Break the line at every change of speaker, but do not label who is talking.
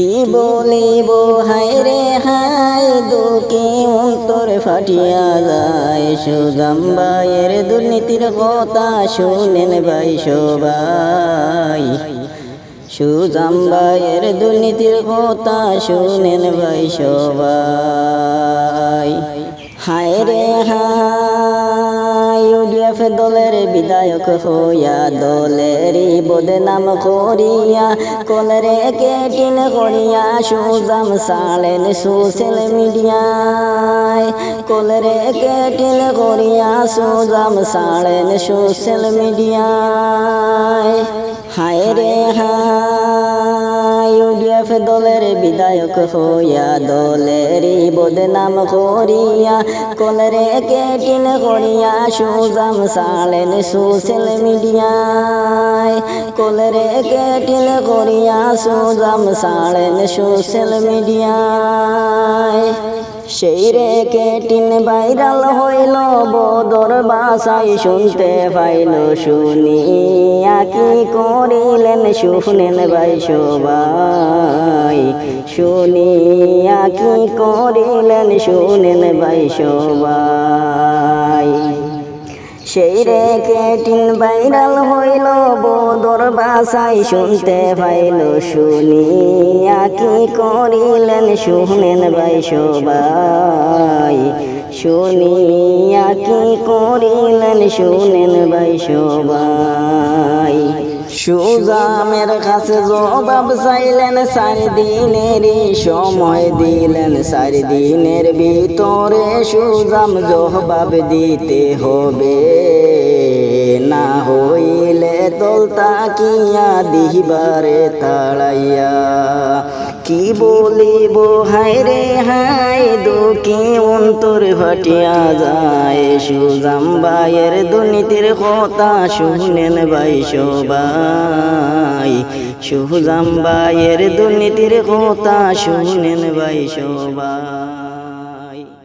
কি বলিব? হায় রে, হায় দুঃখে অন্তর ফাটিয়া যায়। সুদাম ভাইয়ের দুর্নীতির কথা শুনেন ভাই সবাই। সুজাম ভাইয়ের দুর্নীতির কথা শুনেন ভাই সবাই। হায় রে, হায় ইউডিএফ দলের বিধায়ক হইয়া দলেরই বদনাম করিয়া কলরে কেটিন করিয়া সুজাম সালেন সোশ্যাল মিডিয়ায়। কলরে কেটিন করিয়া সুজাম সালেন সোশ্যাল মিডিয়ায়। হায় রে হায়। ইউডিএফ দলের বিধায়ক হইয়া দলেরই বদনাম করিয়া কলরে কেটিন করিয়া সুজাম সালেন সোশ্যাল মিডিয়ায়। কলরে কেটিন করিয়া সুজাম সালেন সোশ্যাল মিডিয়ায়। সেই রে কেটিন ভাইরাল হইল, বদর বাসায় শুনতে পাইল, শুনিয়া কি করিলেন, শুনেন ভাই সবাই শুনিয়া কি করিলেন শুনেন ভাই সবাই সেই রে কেটিন ভাইরাল হইল বদর বাসায় শুনতে পাইল, শুনিয়া কি করিলেন শুনেন ভাই সবাই শুনিয়া কি করিলেন শুনেন ভাই সবাই সুজামের কাছে জবাব চাইলেন চার দিনের সময় দিলেন চার দিনের ভিতরে সুজাম জবাব দিতে হবে। না হইলে দল তাকিয়া দিবারে তাড়াইয়া। কি বলিব? হায় রে হায়, দুঃখে অন্তর ফাটিয়া যায়। সুজাম ভাইয়ের দুর্নীতির কথা শুনেন ভাই সবাই। সুজাম ভাইয়ের দুর্নীতির কথা শুনেন ভাই সবাই।